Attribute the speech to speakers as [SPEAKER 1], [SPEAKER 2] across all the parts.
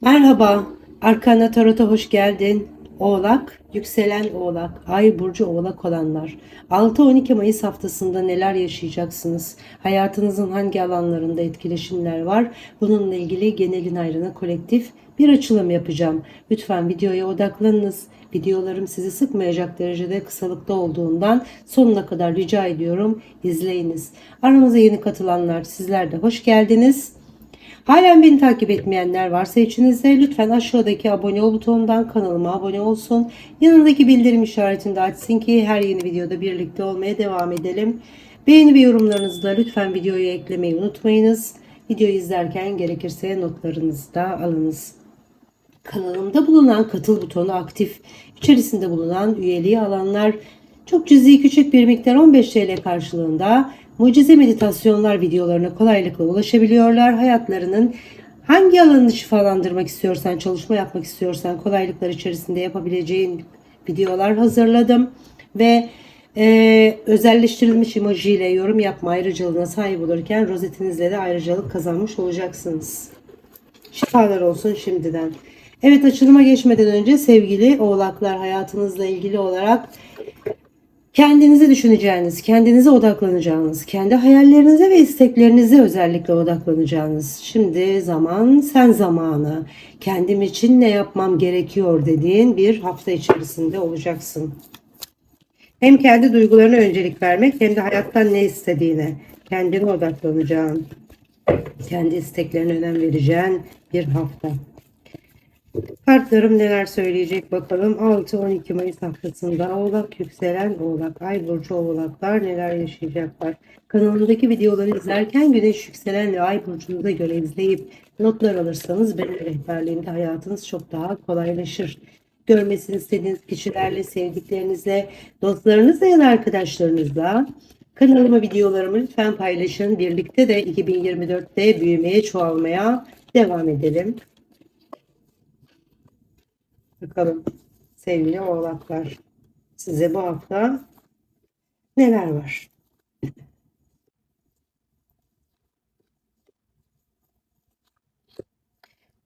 [SPEAKER 1] Merhaba, Arkana Tarot'a hoş geldin. Oğlak, yükselen oğlak, ay burcu oğlak olanlar. 6-12 Mayıs haftasında neler yaşayacaksınız? Hayatınızın hangi alanlarında etkileşimler var? Bununla ilgili genelin ayrına kolektif bir açılım yapacağım. Lütfen videoya odaklanınız. Videolarım sizi sıkmayacak derecede kısalıkta olduğundan sonuna kadar rica ediyorum izleyiniz. Aramıza yeni katılanlar sizler de hoş geldiniz. Halen beni takip etmeyenler varsa içinizde lütfen aşağıdaki abone ol butonundan kanalıma abone olsun. Yanındaki bildirim işaretini de açsın ki her yeni videoda birlikte olmaya devam edelim. Beğeni ve yorumlarınızı da lütfen videoya eklemeyi unutmayınız. Videoyu izlerken gerekirse notlarınızı da alınız. Kanalımda bulunan katıl butonu aktif. İçerisinde bulunan üyeliği alanlar çok cüzi küçük bir miktar 15 TL karşılığında mucize meditasyonlar videolarına kolaylıkla ulaşabiliyorlar. Hayatlarının hangi alanını şifalandırmak istiyorsan, çalışma yapmak istiyorsan kolaylıklar içerisinde yapabileceğin videolar hazırladım. Ve e, özelleştirilmiş emojiyle yorum yapma ayrıcalığına sahip olurken rozetinizle de ayrıcalık kazanmış olacaksınız. Şifalar olsun şimdiden. Evet açılıma geçmeden önce sevgili oğlaklar hayatınızla ilgili olarak kendinizi düşüneceğiniz, kendinize odaklanacağınız, kendi hayallerinize ve isteklerinize özellikle odaklanacağınız. Şimdi zaman sen zamanı. Kendim için ne yapmam gerekiyor dediğin bir hafta içerisinde olacaksın. Hem kendi duygularına öncelik vermek hem de hayattan ne istediğine, kendine odaklanacağın, kendi isteklerine önem vereceğin bir hafta. Kartlarım neler söyleyecek bakalım. 6-12 Mayıs haftasında Oğlak yükselen Oğlak, Ay burcu Oğlaklar neler yaşayacaklar. Kanalımdaki videoları izlerken Güneş yükselen ve Ay burcunuza göre izleyip notlar alırsanız benim rehberliğimde hayatınız çok daha kolaylaşır. Görmesini istediğiniz kişilerle, sevdiklerinizle, dostlarınızla ya da arkadaşlarınızla kanalıma videolarımı lütfen paylaşın. Birlikte de 2024'te büyümeye, çoğalmaya devam edelim. Bakalım sevgili oğlaklar size bu hafta neler var?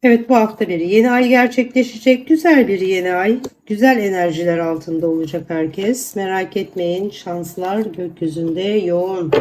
[SPEAKER 1] Evet bu hafta bir yeni ay gerçekleşecek. Güzel bir yeni ay. Güzel enerjiler altında olacak herkes. Merak etmeyin şanslar gökyüzünde yoğun.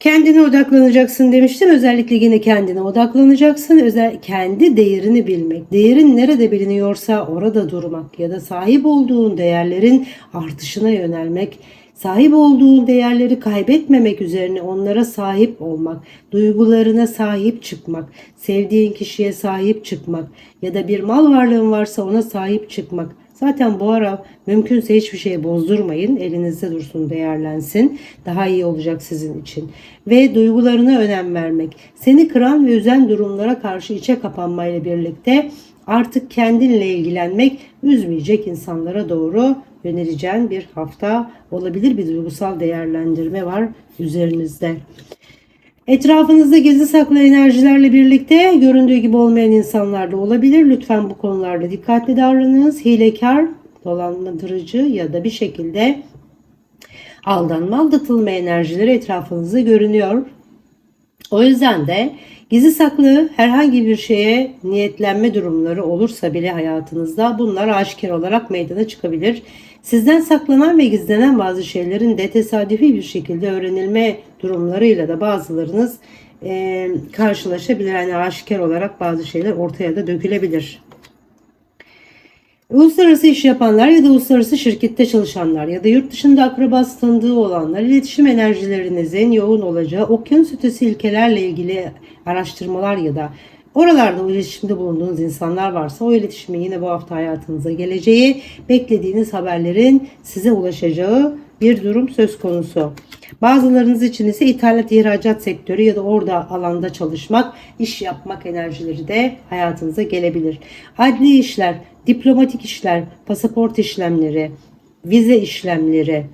[SPEAKER 1] Kendine odaklanacaksın demiştim. Özellikle yine kendine odaklanacaksın. Özel kendi değerini bilmek. Değerin nerede biliniyorsa orada durmak ya da sahip olduğun değerlerin artışına yönelmek. Sahip olduğun değerleri kaybetmemek üzerine onlara sahip olmak, duygularına sahip çıkmak, sevdiğin kişiye sahip çıkmak ya da bir mal varlığın varsa ona sahip çıkmak. Zaten bu ara mümkünse hiçbir şeyi bozdurmayın. Elinizde dursun, değerlensin. Daha iyi olacak sizin için. Ve duygularına önem vermek. Seni kıran ve üzen durumlara karşı içe kapanmayla birlikte artık kendinle ilgilenmek, üzmeyecek insanlara doğru yöneleceğin bir hafta olabilir. Bir duygusal değerlendirme var üzerinizde. Etrafınızda gizli saklı enerjilerle birlikte göründüğü gibi olmayan insanlar da olabilir. Lütfen bu konularda dikkatli davranınız. Hilekar, dolandırıcı ya da bir şekilde aldanma, aldatılma enerjileri etrafınızda görünüyor. O yüzden de gizli saklı herhangi bir şeye niyetlenme durumları olursa bile hayatınızda bunlar aşikar olarak meydana çıkabilir. Sizden saklanan ve gizlenen bazı şeylerin de tesadüfi bir şekilde öğrenilme durumlarıyla da bazılarınız e, karşılaşabilir. Yani aşikar olarak bazı şeyler ortaya da dökülebilir. Uluslararası iş yapanlar ya da uluslararası şirkette çalışanlar ya da yurt dışında akrabası tanıdığı olanlar iletişim enerjilerinizin yoğun olacağı okyanus ötesi ilkelerle ilgili araştırmalar ya da oralarda iletişimde bulunduğunuz insanlar varsa o iletişimin yine bu hafta hayatınıza geleceği, beklediğiniz haberlerin size ulaşacağı bir durum söz konusu. Bazılarınız için ise ithalat ihracat sektörü ya da orada alanda çalışmak, iş yapmak enerjileri de hayatınıza gelebilir. Adli işler, diplomatik işler, pasaport işlemleri, vize işlemleri,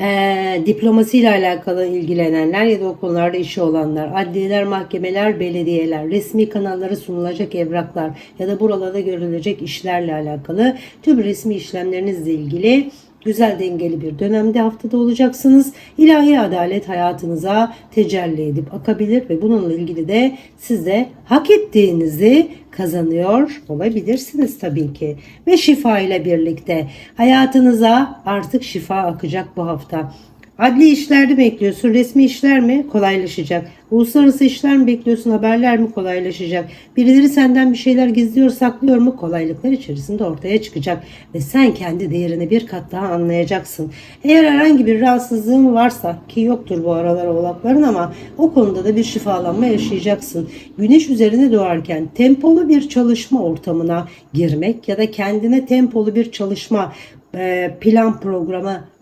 [SPEAKER 1] e, diplomasiyle alakalı ilgilenenler ya da o konularda işi olanlar, adliyeler, mahkemeler, belediyeler, resmi kanallara sunulacak evraklar ya da buralarda görülecek işlerle alakalı tüm resmi işlemlerinizle ilgili Güzel dengeli bir dönemde haftada olacaksınız. İlahi adalet hayatınıza tecelli edip akabilir ve bununla ilgili de size hak ettiğinizi kazanıyor olabilirsiniz tabii ki. Ve şifa ile birlikte hayatınıza artık şifa akacak bu hafta. Adli işlerde bekliyorsun? Resmi işler mi? Kolaylaşacak. Uluslararası işler mi bekliyorsun? Haberler mi? Kolaylaşacak. Birileri senden bir şeyler gizliyor, saklıyor mu? Kolaylıklar içerisinde ortaya çıkacak. Ve sen kendi değerini bir kat daha anlayacaksın. Eğer herhangi bir rahatsızlığın varsa ki yoktur bu aralar oğlakların ama o konuda da bir şifalanma yaşayacaksın. Güneş üzerine doğarken tempolu bir çalışma ortamına girmek ya da kendine tempolu bir çalışma e, plan programı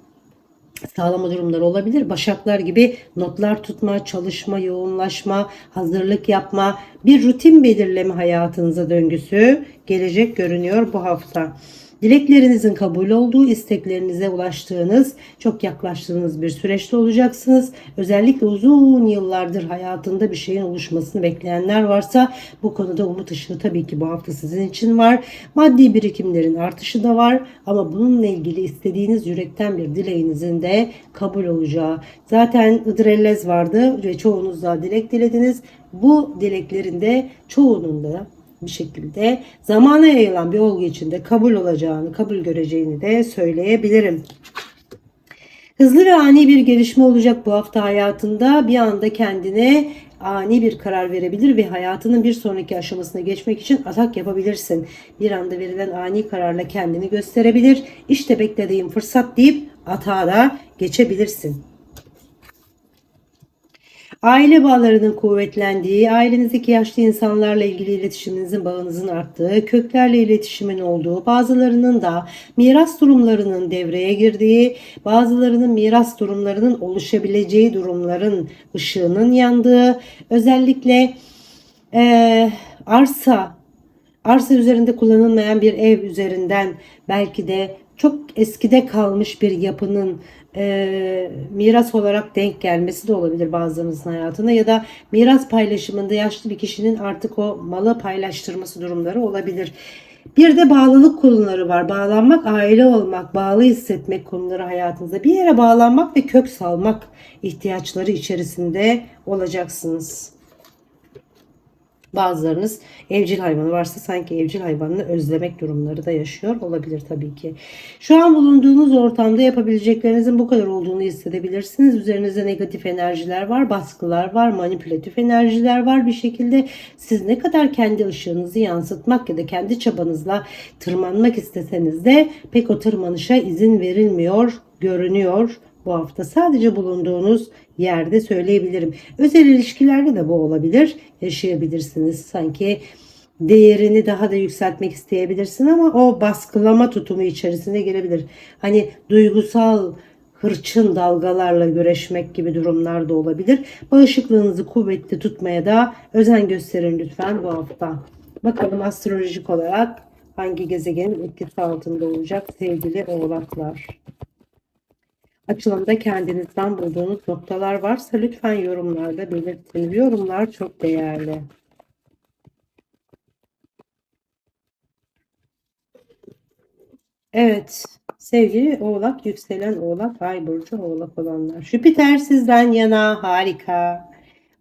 [SPEAKER 1] sağlama durumları olabilir. Başaklar gibi notlar tutma, çalışma, yoğunlaşma, hazırlık yapma, bir rutin belirleme hayatınıza döngüsü gelecek görünüyor bu hafta. Dileklerinizin kabul olduğu, isteklerinize ulaştığınız, çok yaklaştığınız bir süreçte olacaksınız. Özellikle uzun yıllardır hayatında bir şeyin oluşmasını bekleyenler varsa bu konuda umut ışığı tabii ki bu hafta sizin için var. Maddi birikimlerin artışı da var ama bununla ilgili istediğiniz yürekten bir dileğinizin de kabul olacağı. Zaten Idrellez vardı ve çoğunuz da dilek dilediniz. Bu dileklerin de çoğunun da bir şekilde zamana yayılan bir olgu içinde kabul olacağını, kabul göreceğini de söyleyebilirim. Hızlı ve ani bir gelişme olacak bu hafta hayatında. Bir anda kendine ani bir karar verebilir ve hayatının bir sonraki aşamasına geçmek için atak yapabilirsin. Bir anda verilen ani kararla kendini gösterebilir. İşte beklediğim fırsat deyip atağa da geçebilirsin. Aile bağlarının kuvvetlendiği, ailenizdeki yaşlı insanlarla ilgili iletişiminizin, bağınızın arttığı, köklerle iletişimin olduğu, bazılarının da miras durumlarının devreye girdiği, bazılarının miras durumlarının oluşabileceği durumların ışığının yandığı, özellikle eee, arsa, arsa üzerinde kullanılmayan bir ev üzerinden belki de çok eskide kalmış bir yapının e, miras olarak denk gelmesi de olabilir bazılarınızın hayatına ya da miras paylaşımında yaşlı bir kişinin artık o malı paylaştırması durumları olabilir. Bir de bağlılık konuları var. Bağlanmak, aile olmak, bağlı hissetmek konuları hayatınızda. Bir yere bağlanmak ve kök salmak ihtiyaçları içerisinde olacaksınız. Bazılarınız evcil hayvanı varsa sanki evcil hayvanını özlemek durumları da yaşıyor olabilir tabii ki. Şu an bulunduğunuz ortamda yapabileceklerinizin bu kadar olduğunu hissedebilirsiniz. Üzerinizde negatif enerjiler var, baskılar var, manipülatif enerjiler var bir şekilde. Siz ne kadar kendi ışığınızı yansıtmak ya da kendi çabanızla tırmanmak isteseniz de pek o tırmanışa izin verilmiyor, görünüyor bu hafta sadece bulunduğunuz yerde söyleyebilirim. Özel ilişkilerde de bu olabilir. Yaşayabilirsiniz. Sanki değerini daha da yükseltmek isteyebilirsin ama o baskılama tutumu içerisine girebilir. Hani duygusal hırçın dalgalarla güreşmek gibi durumlar da olabilir. Bağışıklığınızı kuvvetli tutmaya da özen gösterin lütfen bu hafta. Bakalım astrolojik olarak hangi gezegenin etkisi altında olacak sevgili oğlaklar. Açılımda kendinizden bulduğunuz noktalar varsa lütfen yorumlarda belirtin. Yorumlar çok değerli. Evet, sevgili Oğlak, yükselen Oğlak, Ay burcu Oğlak olanlar. Jüpiter sizden yana harika.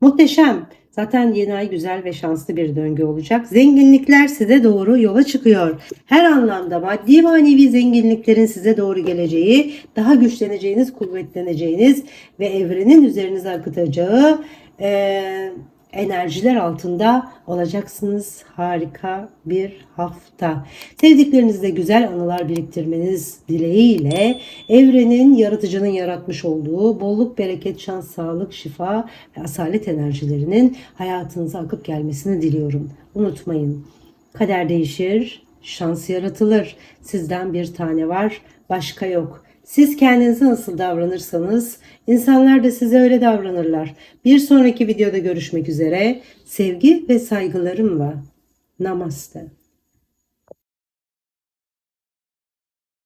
[SPEAKER 1] Muhteşem. Zaten yeni ay güzel ve şanslı bir döngü olacak. Zenginlikler size doğru yola çıkıyor. Her anlamda maddi manevi zenginliklerin size doğru geleceği, daha güçleneceğiniz, kuvvetleneceğiniz ve evrenin üzerinize akıtacağı eee enerjiler altında olacaksınız. Harika bir hafta. Sevdiklerinizle güzel anılar biriktirmeniz dileğiyle evrenin yaratıcının yaratmış olduğu bolluk, bereket, şans, sağlık, şifa ve asalet enerjilerinin hayatınıza akıp gelmesini diliyorum. Unutmayın. Kader değişir, şans yaratılır. Sizden bir tane var, başka yok. Siz kendinize nasıl davranırsanız insanlar da size öyle davranırlar. Bir sonraki videoda görüşmek üzere. Sevgi ve saygılarımla. Namaste.